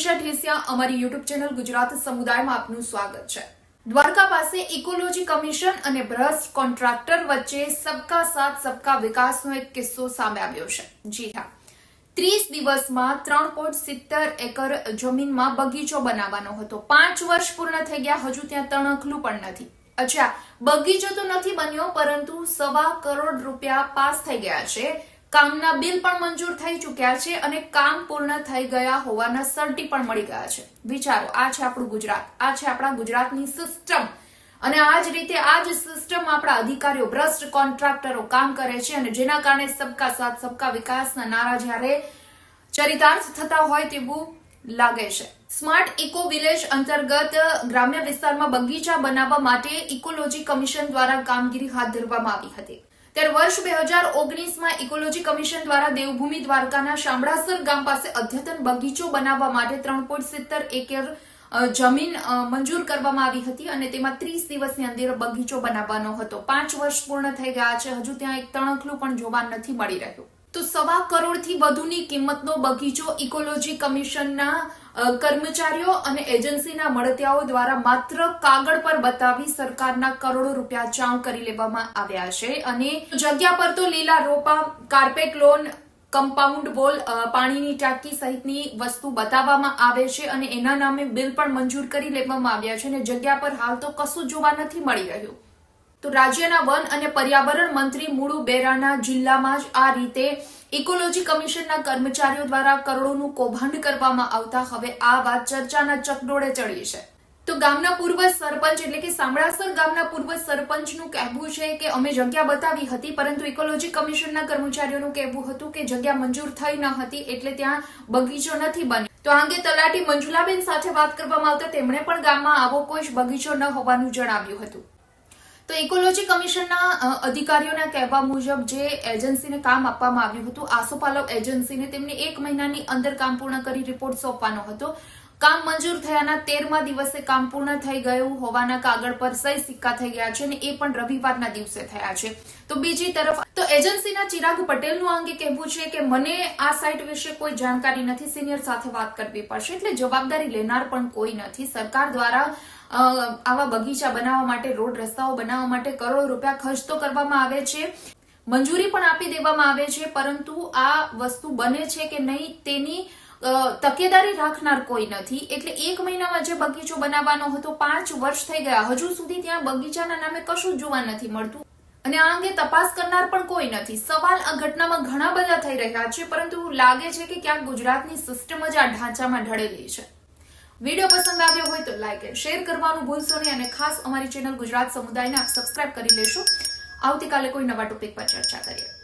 મનીષા ઠેસિયા અમારી YouTube channel Gujarat સમુદાયમાં આપનું સ્વાગત છે. દ્વારકા પાસે ઇકોલોજી કમિશન અને ભ્રષ્ટ કોન્ટ્રાક્ટર વચ્ચે સબકા સાથ, સબકા વિકાસનો એક કિસ્સો સામે આવ્યો છે. જી હા. ત્રીસ દિવસમાં ત્રણ પોઈન્ટ સિત્તેર એકર જમીનમાં બગીચો બનાવવાનો હતો. પાંચ વર્ષ પૂર્ણ થઈ ગયા, હજુ ત્યાં તણખલું પણ નથી. અચ્છા, બગીચો તો નથી બન્યો, પરંતુ સવા કરોડ રૂપિયા પાસ થઈ ગયા છે. કામના બિલ પણ મંજૂર થઈ ચૂક્યા છે અને કામ પૂર્ણ થઈ ગયા હોવાના સર્ટી પણ મળી ગયા છે. વિચારો, આ છે આપણું ગુજરાત, આ છે આપણા ગુજરાતની સિસ્ટમ અને આ જ રીતે આ જ સિસ્ટમ આપણા અધિકારીઓ, ભ્રષ્ટ કોન્ટ્રાક્ટરો કામ કરે છે અને જેના કારણે સબકા સાથ, સબકા વિકાસના નારા જ્યારે ચરિતાર્થ થતા હોય તેવું લાગે છે. સ્માર્ટ ઇકો વિલેજ અંતર્ગત ગ્રામ્ય વિસ્તારમાં બગીચા બનાવવા માટે ઇકોલોજી કમિશન દ્વારા કામગીરી હાથ ધરવામાં આવી હતી. ત્યારે વર્ષ બે હજાર ઓગણીસમાં ઇકોલોજી કમિશન દ્વારા દેવભૂમિ દ્વારકાના શામળાસર ગામ પાસે અદ્યતન બગીચો બનાવવા માટે ત્રણ પોઈન્ટ સિત્તેર એકર જમીન મંજૂર કરવામાં આવી હતી અને તેમાં ત્રીસ દિવસની અંદર બગીચો બનાવવાનો હતો. પાંચ વર્ષ પૂર્ણ થઈ ગયા છે. હજુ ત્યાં એક તણખલું પણ જોવા નથી મળી રહ્યું. તો સવા કરોડથી વધુની કિંમતનો બગીચો ઇકોલોજી કમિશનના કર્મચારીઓ અને એજન્સીના મળતિયાઓ દ્વારા માત્ર કાગળ પર બતાવી સરકારના કરોડો રૂપિયા ચાંગ કરી લેવામાં આવ્યા છે. અને જગ્યા પર તો લીલા રોપા કાર્પેટ લોન કમ્પાઉન્ડ વોલ પાણીની ટાંકી સહિતની વસ્તુ બતાવવામાં આવે છે અને એના નામે બિલ પણ મંજૂર કરી લેવામાં આવ્યા છે અને જગ્યા પર હાલ તો કશું જોવા નથી મળી રહ્યું. તો રાજ્યના વન અને પર્યાવરણ મંત્રી મુળુ બેરાના જિલ્લામાં જ આ રીતે ઇકોલોજી કમિશનના કર્મચારીઓ દ્વારા કરોડોનું કૌભાંડ કરવામાં આવતા હવે આ વાત ચર્ચાના ચકડોળે ચડી છે. તો ગામના પૂર્વ સરપંચ એટલે કે સામળાસર ગામના પૂર્વ સરપંચનું કહેવું છે કે અમે જગ્યા બતાવી હતી, પરંતુ ઇકોલોજી કમિશનના કર્મચારીઓનું કહેવું હતું કે જગ્યા મંજૂર થઈ ન હતી એટલે ત્યાં બગીચો નથી બન્યો. તો આ અંગે તલાટી મંજુલાબેન સાથે વાત કરવામાં આવતા તેમણે પણ ગામમાં આવો કોઈ બગીચો ન હોવાનું જણાવ્યું હતું. તો ઇકોલોજી કમિશનના અધિકારીઓના કહેવા મુજબ જે એજન્સીને કામ આપવામાં આવ્યું હતું, આસોપાલવ એજન્સીને તેમને એક મહિનાની અંદર કામ પૂર્ણ કરી રિપોર્ટ સોંપવાનો હતો. કામ મંજૂર થયાના તેરમા દિવસે કામ પૂર્ણ થઈ ગયું હોવાના કાગળ પર સહી સિક્કા થઈ ગયા છે અને એ પણ રવિવારના દિવસે થયા છે. તો બીજી તરફ, તો એજન્સીના ચિરાગ પટેલનું અંગે કહેવું છે કે મને આ સાઇટ વિશે કોઈ જાણકારી નથી, સિનિયર સાથે વાત કરવી પડશે, એટલે જવાબદારી લેનાર પણ કોઈ નથી. સરકાર દ્વારા આવા બગીચા બનાવવા માટે, રોડ રસ્તાઓ બનાવવા માટે કરોડો રૂપિયા ખર્ચ તો કરવામાં આવે છે, મંજૂરી પણ આપી દેવામાં આવે છે, પરંતુ આ વસ્તુ બને છે કે નહીં તેની તકેદારી રાખનાર કોઈ નથી. એટલે એક મહિનામાં જે બગીચો બનાવવાનો હતો, પાંચ વર્ષ થઈ ગયા. હજુ સુધી ત્યાં બગીચાના નામે કશું જોવા નથી મળતું. અને આ અંગે તપાસ કરનાર પણ કોઈ નથી. સવાલ આ ઘટનામાં ઘણા બધા થઈ રહ્યા છે, પરંતુ લાગે છે કે ક્યાંક ગુજરાતની સિસ્ટમ જ આ ઢાંચામાં ઢળેલી છે. વીડિયો પસંદ આવ્યો હોય તો લાઈક એન્ડ શેર કરવાનું ભૂલશો નહીં અને ખાસ અમારી ચેનલ ગુજરાત સમુદાયને આપ સબસ્ક્રાઇબ કરી લેશો. આવતીકાલે કોઈ નવા ટોપિક પર ચર્ચા કરીએ.